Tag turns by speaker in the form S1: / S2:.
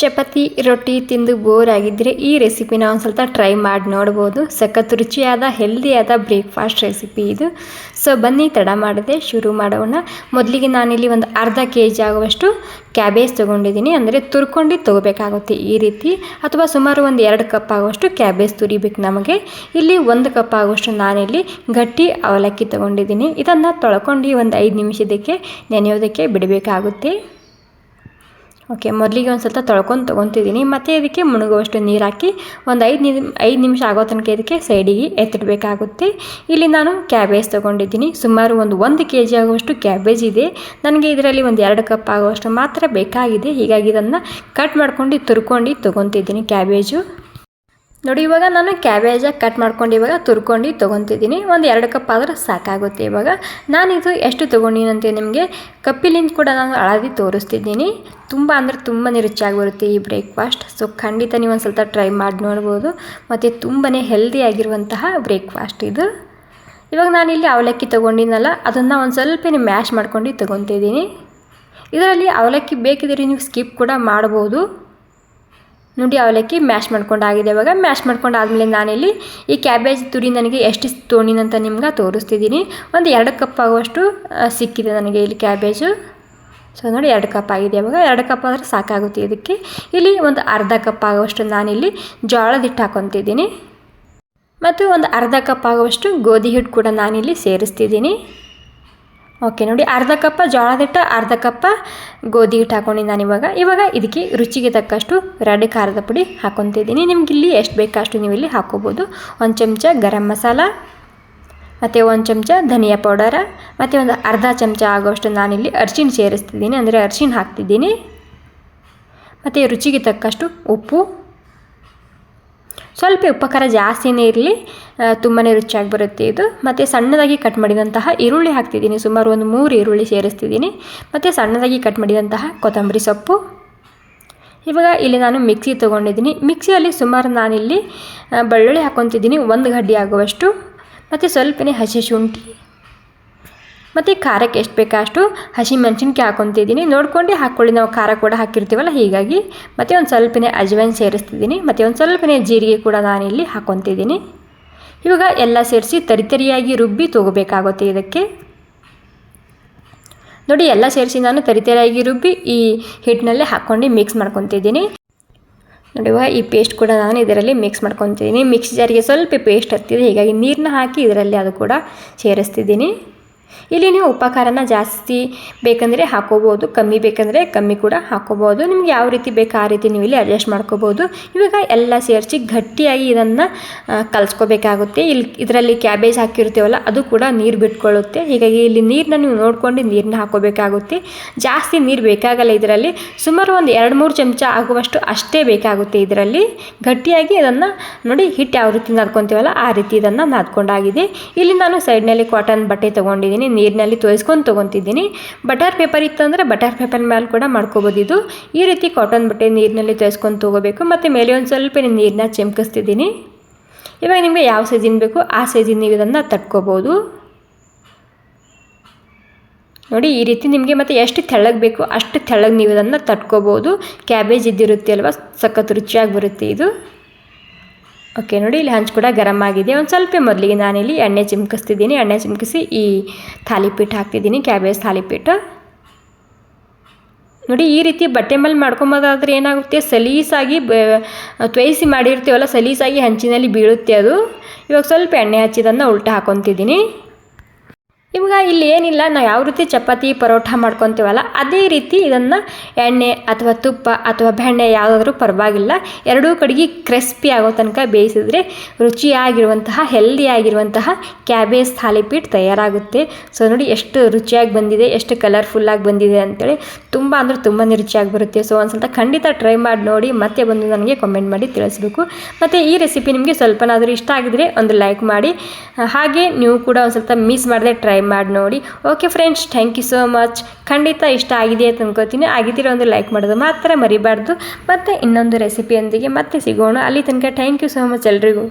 S1: ಚಪಾತಿ, ರೊಟ್ಟಿ ತಿಂದು ಬೋರ್ ಆಗಿದ್ದರೆ ಈ ರೆಸಿಪಿನ ಒಂದು ಸ್ವಲ್ಪ ಟ್ರೈ ಮಾಡಿ ನೋಡ್ಬೋದು. ಸಖತ್ ರುಚಿಯಾದ ಹೆಲ್ದಿಯಾದ ಬ್ರೇಕ್ಫಾಸ್ಟ್ ರೆಸಿಪಿ ಇದು. ಸೊ ಬನ್ನಿ, ತಡ ಮಾಡದೆ ಶುರು ಮಾಡೋಣ. ಮೊದಲಿಗೆ ನಾನಿಲ್ಲಿ ಒಂದು ಅರ್ಧ ಕೆ ಜಿ ಆಗುವಷ್ಟು ಕ್ಯಾಬೇಜ್ ತೊಗೊಂಡಿದ್ದೀನಿ. ಅಂದರೆ ತುರ್ಕೊಂಡು ತೊಗೋಬೇಕಾಗುತ್ತೆ ಈ ರೀತಿ. ಅಥವಾ ಸುಮಾರು ಒಂದು ಎರಡು ಕಪ್ ಆಗುವಷ್ಟು ಕ್ಯಾಬೇಜ್ ತುರಿಬೇಕು ನಮಗೆ. ಇಲ್ಲಿ ಒಂದು ಕಪ್ ಆಗುವಷ್ಟು ನಾನಿಲ್ಲಿ ಗಟ್ಟಿ ಅವಲಕ್ಕಿ ತೊಗೊಂಡಿದ್ದೀನಿ. ಇದನ್ನು ತೊಳ್ಕೊಂಡು ಒಂದು ಐದು ನಿಮಿಷದಕ್ಕೆ ನೆನೆಯೋದಕ್ಕೆ ಬಿಡಬೇಕಾಗುತ್ತೆ. ಓಕೆ ಮೊದಲಿಗೆ ಒಂದು ಸ್ವಲ್ಪ ತೊಳ್ಕೊಂಡು ತೊಗೊತಿದ್ದೀನಿ ಮತ್ತು ಇದಕ್ಕೆ ಮುಳುಗುವಷ್ಟು ನೀರು ಹಾಕಿ ಒಂದು ಐದು ನಿಮ್, ಐದು ನಿಮಿಷ ಆಗೋ ತನಕ ಇದಕ್ಕೆ ಸೈಡಿಗೆ ಎತ್ತಿಡಬೇಕಾಗುತ್ತೆ. ಇಲ್ಲಿ ನಾನು ಕ್ಯಾಬೇಜ್ ತೊಗೊಂಡಿದ್ದೀನಿ. ಸುಮಾರು ಒಂದು ಒಂದು ಕೆ ಜಿ ಆಗುವಷ್ಟು ಕ್ಯಾಬೇಜ್ ಇದೆ. ನನಗೆ ಇದರಲ್ಲಿ ಒಂದು ಎರಡು ಕಪ್ ಆಗುವಷ್ಟು ಮಾತ್ರ ಬೇಕಾಗಿದೆ. ಹೀಗಾಗಿ ಇದನ್ನು ಕಟ್ ಮಾಡ್ಕೊಂಡು ತುರ್ಕೊಂಡು ತೊಗೊತಿದ್ದೀನಿ ಕ್ಯಾಬೇಜು. ನೋಡಿ, ಇವಾಗ ನಾನು ಕ್ಯಾಬೇಜ ಕಟ್ ಮಾಡ್ಕೊಂಡು ಇವಾಗ ತುರ್ಕೊಂಡು ತೊಗೊತಿದ್ದೀನಿ. ಒಂದು ಎರಡು ಕಪ್ ಆದ್ರೆ ಸಾಕಾಗುತ್ತೆ ಇವಾಗ. ನಾನಿದು ಎಷ್ಟು ತೊಗೊಂಡಿನಂತೆ ನಿಮಗೆ ಕಪ್ಪಿಲಿಂದ ಕೂಡ ನಾನು ಅಳದಿ ತೋರಿಸ್ತಿದ್ದೀನಿ. ತುಂಬ ಅಂದರೆ ತುಂಬಾ ರುಚಿಯಾಗಿ ಬರುತ್ತೆ ಈ ಬ್ರೇಕ್ಫಾಸ್ಟ್ ಸೊ ಖಂಡಿತ ನೀವು ಒಂದು ಸ್ವಲ್ಪ ಟ್ರೈ ಮಾಡಿ ನೋಡ್ಬೋದು. ಮತ್ತು ತುಂಬಾ ಹೆಲ್ದಿಯಾಗಿರುವಂತಹ ಬ್ರೇಕ್ಫಾಸ್ಟ್ ಇದು. ಇವಾಗ ನಾನಿಲ್ಲಿ ಅವಲಕ್ಕಿ ತೊಗೊಂಡಿನಲ್ಲ, ಅದನ್ನು ಒಂದು ಸ್ವಲ್ಪ ಮ್ಯಾಶ್ ಮಾಡ್ಕೊಂಡು ತೊಗೊತಿದ್ದೀನಿ. ಇದರಲ್ಲಿ ಅವಲಕ್ಕಿ ಬೇಕಿದ್ರೆ ನೀವು ಸ್ಕಿಪ್ ಕೂಡ ಮಾಡ್ಬೋದು. ನೋಡಿ, ಅವಲಕ್ಕಿ ಮ್ಯಾಶ್ ಮಾಡ್ಕೊಂಡು ಆಗಿದೆ ಇವಾಗ ಮ್ಯಾಶ್ ಮಾಡ್ಕೊಂಡು ಆದಮೇಲೆ ನಾನಿಲ್ಲಿ ಈ ಕ್ಯಾಬೇಜ್ ತುರಿ ನನಗೆ ಎಷ್ಟು ತೋಣಿನಂತ ನಿಮ್ಗೆ ತೋರಿಸ್ತಿದ್ದೀನಿ. ಒಂದು ಎರಡು ಕಪ್ ಆಗುವಷ್ಟು ಸಿಕ್ಕಿದೆ ನನಗೆ ಇಲ್ಲಿ ಕ್ಯಾಬೇಜು. ಸೊ, ನೋಡಿ, ಎರಡು ಕಪ್ ಆಗಿದೆ. ಇವಾಗ ಎರಡು ಕಪ್ ಆದರೆ ಸಾಕಾಗುತ್ತೆ ಇದಕ್ಕೆ. ಇಲ್ಲಿ ಒಂದು ಅರ್ಧ ಕಪ್ ಆಗುವಷ್ಟು ನಾನಿಲ್ಲಿ ಜೋಳದ ಹಿಟ್ಟು ಹಾಕೊತಿದ್ದೀನಿ ಮತ್ತು ಒಂದು ಅರ್ಧ ಕಪ್ ಆಗುವಷ್ಟು ಗೋಧಿ ಹಿಟ್ಟು ಕೂಡ ನಾನಿಲ್ಲಿ ಸೇರಿಸ್ತಿದ್ದೀನಿ. ಓಕೆ, ನೋಡಿ ಅರ್ಧ ಕಪ್ಪ ಜೋಳದ ಹಿಟ್ಟು ಅರ್ಧ ಕಪ್ಪ ಗೋಧಿ ಹಿಟ್ಟು ಹಾಕೊಂಡು ನಾನು ಇವಾಗ. ಇವಾಗ ಇದಕ್ಕೆ ರುಚಿಗೆ ತಕ್ಕಷ್ಟು ರೆಡ್ ಖಾರದ ಪುಡಿ ಹಾಕೊತಿದ್ದೀನಿ ನಿಮ್ಗೆ ಇಲ್ಲಿ ಎಷ್ಟು ಬೇಕಷ್ಟು ನೀವು ಇಲ್ಲಿ ಹಾಕೋಬೋದು ಒಂದು ಚಮಚ ಗರಂ ಮಸಾಲ, ಮತ್ತು ಒಂದು ಚಮಚ ಧನಿಯಾ ಪೌಡರ, ಮತ್ತು ಒಂದು ಅರ್ಧ ಚಮಚ ಆಗೋಷ್ಟು ನಾನಿಲ್ಲಿ ಅರ್ಶಿಣ ಸೇರಿಸ್ತಿದ್ದೀನಿ. ಅಂದರೆ ಅರ್ಶಿಣ ಹಾಕ್ತಿದ್ದೀನಿ. ಮತ್ತು ರುಚಿಗೆ ತಕ್ಕಷ್ಟು ಉಪ್ಪು ಸ್ವಲ್ಪ ಉಪಕಾರ ಜಾಸ್ತಿನೇ ಇರಲಿ ತುಂಬಾ ರುಚಿಯಾಗಿ ಬರುತ್ತೆ ಇದು. ಮತ್ತು ಸಣ್ಣದಾಗಿ ಕಟ್ ಮಾಡಿದಂತಹ ಈರುಳ್ಳಿ ಹಾಕ್ತಿದ್ದೀನಿ. ಸುಮಾರು ಒಂದು ಮೂರು ಈರುಳ್ಳಿ ಸೇರಿಸ್ತಿದ್ದೀನಿ. ಮತ್ತು ಸಣ್ಣದಾಗಿ ಕಟ್ ಮಾಡಿದಂತಹ ಕೊತ್ತಂಬರಿ ಸೊಪ್ಪು. ಇವಾಗ ಇಲ್ಲಿ ನಾನು ಮಿಕ್ಸಿ ತೊಗೊಂಡಿದ್ದೀನಿ. ಮಿಕ್ಸಿಯಲ್ಲಿ ಸುಮಾರು ನಾನಿಲ್ಲಿ ಬೆಳ್ಳುಳ್ಳಿ ಹಾಕ್ಕೊತಿದ್ದೀನಿ. ಒಂದು ಗಡ್ಡೆ ಆಗುವಷ್ಟು. ಮತ್ತು ಸ್ವಲ್ಪನೇ ಹಸಿ ಶುಂಠಿ. ಮತ್ತು ಖಾರಕ್ಕೆ ಎಷ್ಟು ಬೇಕಾ ಅಷ್ಟು ಹಸಿ ಮೆಣಸಿನ್ಕಾಯಿ ಹಾಕೊತಿದ್ದೀನಿ. ನೋಡ್ಕೊಂಡು ಹಾಕ್ಕೊಳ್ಳಿ ನಾವು ಖಾರ ಕೂಡ ಹಾಕಿರ್ತೀವಲ್ಲ, ಹೀಗಾಗಿ ಮತ್ತು ಒಂದು ಸ್ವಲ್ಪನೇ ಅಜ್ವೈನ್ ಸೇರಿಸ್ತಿದ್ದೀನಿ. ಮತ್ತು ಒಂದು ಸ್ವಲ್ಪನೇ ಜೀರಿಗೆ ಕೂಡ ನಾನು ಇಲ್ಲಿ ಹಾಕೊತಿದ್ದೀನಿ. ಇವಾಗ ಎಲ್ಲ ಸೇರಿಸಿ ತರಿತರಿಯಾಗಿ ರುಬ್ಬಿ ತೊಗೋಬೇಕಾಗುತ್ತೆ ಇದಕ್ಕೆ. ನೋಡಿ, ಎಲ್ಲ ಸೇರಿಸಿ ನಾನು ತರಿತರಿಯಾಗಿ ರುಬ್ಬಿ ಈ ಹಿಟ್ಟಿನಲ್ಲೇ ಹಾಕ್ಕೊಂಡು ಮಿಕ್ಸ್ ಮಾಡ್ಕೊತಿದ್ದೀನಿ. ನೋಡಿ ಈ ಪೇಸ್ಟ್ ಕೂಡ ನಾನು ಇದರಲ್ಲಿ ಮಿಕ್ಸ್ ಮಾಡ್ಕೊತಿದ್ದೀನಿ. ಮಿಕ್ಸ್ ಜಾರಿಗೆ ಸ್ವಲ್ಪ ಪೇಸ್ಟ್ ಹತ್ತಿದೆ ಹೀಗಾಗಿ ನೀರನ್ನ ಹಾಕಿ ಇದರಲ್ಲಿ ಅದು ಕೂಡ ಸೇರಿಸ್ತಿದ್ದೀನಿ. ಇಲ್ಲಿ ನೀವು ಉಪಕಾರನ ಜಾಸ್ತಿ ಬೇಕಂದರೆ ಹಾಕೋಬೋದು, ಕಮ್ಮಿ ಬೇಕಂದರೆ ಕಮ್ಮಿ ಕೂಡ ಹಾಕೋಬೋದು. ನಿಮ್ಗೆ ಯಾವ ರೀತಿ ಬೇಕು ಆ ರೀತಿ ನೀವು ಇಲ್ಲಿ ಅಡ್ಜಸ್ಟ್ ಮಾಡ್ಕೋಬೋದು. ಇವಾಗ ಎಲ್ಲ ಸೇರಿಸಿ ಗಟ್ಟಿಯಾಗಿ ಇದನ್ನು ಕಲಿಸ್ಕೋಬೇಕಾಗುತ್ತೆ. ಇಲ್ಲಿ ಇದರಲ್ಲಿ ಕ್ಯಾಬೇಜ್ ಹಾಕಿರ್ತೀವಲ್ಲ, ಅದು ಕೂಡ ನೀರು ಬಿಟ್ಕೊಳ್ಳುತ್ತೆ. ಹೀಗಾಗಿ ಇಲ್ಲಿ ನೀರನ್ನ ನೀವು ನೋಡ್ಕೊಂಡು ನೀರನ್ನ ಹಾಕೋಬೇಕಾಗುತ್ತೆ. ಜಾಸ್ತಿ ನೀರು ಬೇಕಾಗಲ್ಲ ಇದರಲ್ಲಿ. ಸುಮಾರು ಒಂದು ಎರಡು ಮೂರು ಚಮಚ ಆಗುವಷ್ಟು ಅಷ್ಟೇ ಬೇಕಾಗುತ್ತೆ ಇದರಲ್ಲಿ. ಗಟ್ಟಿಯಾಗಿ ಇದನ್ನು ನೋಡಿ ಹಿಟ್ಟು ಯಾವ ರೀತಿ ನಾದ್ಕೊತೀವಲ್ಲ, ಆ ರೀತಿ ಇದನ್ನು ನಾದ್ಕೊಂಡಾಗಿದೆ. ಇಲ್ಲಿ ನಾನು ಸೈಡ್ನಲ್ಲಿ ಕಾಟನ್ ಬಟ್ಟೆ ತೊಗೊಂಡಿದ್ದೀನಿ. ನೀರಿನಲ್ಲಿ ತೋಯಿಸ್ಕೊಂಡು ತೊಗೊತಿದ್ದೀನಿ. ಬಟರ್ ಪೇಪರ್ ಇತ್ತಂದರೆ ಬಟರ್ ಪೇಪರ್ ಮೇಲೆ ಕೂಡ ಮಾಡ್ಕೋಬೋದು ಇದು. ಈ ರೀತಿ ಕಾಟನ್ ಬಟ್ಟೆ ನೀರಿನಲ್ಲಿ ತೋಯಿಸ್ಕೊಂಡು ತೊಗೋಬೇಕು. ಮತ್ತು ಮೇಲೆ ಒಂದು ಸ್ವಲ್ಪ ನೀರನ್ನ ಚಿಮ್ಕಿಸ್ತಿದ್ದೀನಿ. ಇವಾಗ ನಿಮಗೆ ಯಾವ ಸೈಜಿನ ಬೇಕು ಆ ಸೈಜಿನ ನೀವು ಇದನ್ನು ತಟ್ಕೋಬೋದು. ನೋಡಿ, ಈ ರೀತಿ ನಿಮಗೆ ಮತ್ತು ಎಷ್ಟು ತೆಳ್ಳಗೆ ಬೇಕು ಅಷ್ಟು ತೆಳ್ಳಗೆ ನೀವು ಇದನ್ನು ತಟ್ಕೋಬೋದು. ಕ್ಯಾಬೇಜ್ ಇದ್ದಿರುತ್ತೆ ಅಲ್ವಾ ಸಖತ್ ರುಚಿಯಾಗಿ ಬರುತ್ತೆ ಇದು. ಓಕೆ ನೋಡಿ, ಇಲ್ಲಿ ಹಂಚು ಕೂಡ ಗರಂ ಆಗಿದೆ. ಒಂದು ಸ್ವಲ್ಪ ಮೊದಲಿಗೆ ನಾನಿಲ್ಲಿ ಎಣ್ಣೆ ಚಿಮ್ಕಿಸ್ತಿದ್ದೀನಿ. ಎಣ್ಣೆ ಚಿಮ್ಕಿಸಿ ಈ ಥಾಲಿಪೀಠ ಹಾಕ್ತಿದ್ದೀನಿ, ಕ್ಯಾಬೇಜ್ ಥಾಲಿಪೀಠ ನೋಡಿ, ಈ ರೀತಿ ಬಟ್ಟೆ ಮೇಲೆ ಮಾಡ್ಕೊಂಬೋದಾದ್ರೆ ಏನಾಗುತ್ತೆ? ಸಲೀಸಾಗಿ ತ್ವಯಿಸಿ ಮಾಡಿರ್ತೀವಲ್ಲ, ಸಲೀಸಾಗಿ ಹಂಚಿನಲ್ಲಿ ಬೀಳುತ್ತೆ ಅದು. ಇವಾಗ ಸ್ವಲ್ಪ ಎಣ್ಣೆ ಹಚ್ಚಿದನ್ನು ಉಲ್ಟಾ ಹಾಕೊತಿದ್ದೀನಿ. ಇವಾಗ ಇಲ್ಲಿ ಏನಿಲ್ಲ, ನಾವು ಯಾವ ರೀತಿ ಚಪಾತಿ, ಪರೋಟ ಮಾಡ್ಕೊತೀವಲ್ಲ, ಅದೇ ರೀತಿ ಇದನ್ನು ಎಣ್ಣೆ ಅಥವಾ ತುಪ್ಪ ಅಥವಾ ಬೆಣ್ಣೆ ಯಾವುದಾದ್ರೂ ಪರವಾಗಿಲ್ಲ, ಎರಡೂ ಕಡೆಗೆ ಕ್ರಿಸ್ಪಿ ಆಗೋ ತನಕ ಬೇಯಿಸಿದ್ರೆ ರುಚಿಯಾಗಿರುವಂತಹ ಹೆಲ್ದಿಯಾಗಿರುವಂತಹ ಕ್ಯಾಬೇಜ್ ಥಾಲಿಪೀಟ್ ತಯಾರಾಗುತ್ತೆ. ಸೊ ನೋಡಿ ಎಷ್ಟು ರುಚಿಯಾಗಿ ಬಂದಿದೆ, ಎಷ್ಟು ಕಲರ್ಫುಲ್ಲಾಗಿ ಬಂದಿದೆ ಅಂತೇಳಿ ತುಂಬ ಅಂದರೆ ತುಂಬಾ ರುಚಿಯಾಗಿ ಬರುತ್ತೆ. ಸೊ ಒಂದು ಸ್ವಲ್ಪ ಖಂಡಿತ ಟ್ರೈ ಮಾಡಿ ನೋಡಿ, ಮತ್ತೆ ಬಂದು ನನಗೆ ಕಮೆಂಟ್ ಮಾಡಿ ತಿಳಿಸ್ಬೇಕು. ಮತ್ತು ಈ ರೆಸಿಪಿ ನಿಮಗೆ ಸ್ವಲ್ಪನಾದರೂ ಇಷ್ಟ ಆಗಿದ್ರೆ ಒಂದು ಲೈಕ್ ಮಾಡಿ. ಹಾಗೆ ನೀವು ಕೂಡ ಒಂದು ಸ್ವಲ್ಪ ಮಿಸ್ ಮಾಡದೆ ಟ್ರೈ ಮಾಡಿ ನೋಡಿ okay friends thank you so much ಖಂಡಿತ ಇಷ್ಟ ಆಗಿದೆ ಅಂತ ಅನ್ಕೋತೀನಿ. ಆಗಿದ್ದೀರೋ ಒಂದು ಲೈಕ್ ಮಾಡೋದು ಮಾತ್ರ ಮರಿಬಾರ್ದು. ಮತ್ತು ಇನ್ನೊಂದು ರೆಸಿಪಿಯೊಂದಿಗೆ ಮತ್ತೆ ಸಿಗೋಣ. ಅಲ್ಲಿ ತನಕ ಥ್ಯಾಂಕ್ ಯು ಸೋ ಮಚ್ ಎಲ್ರಿಗೂ.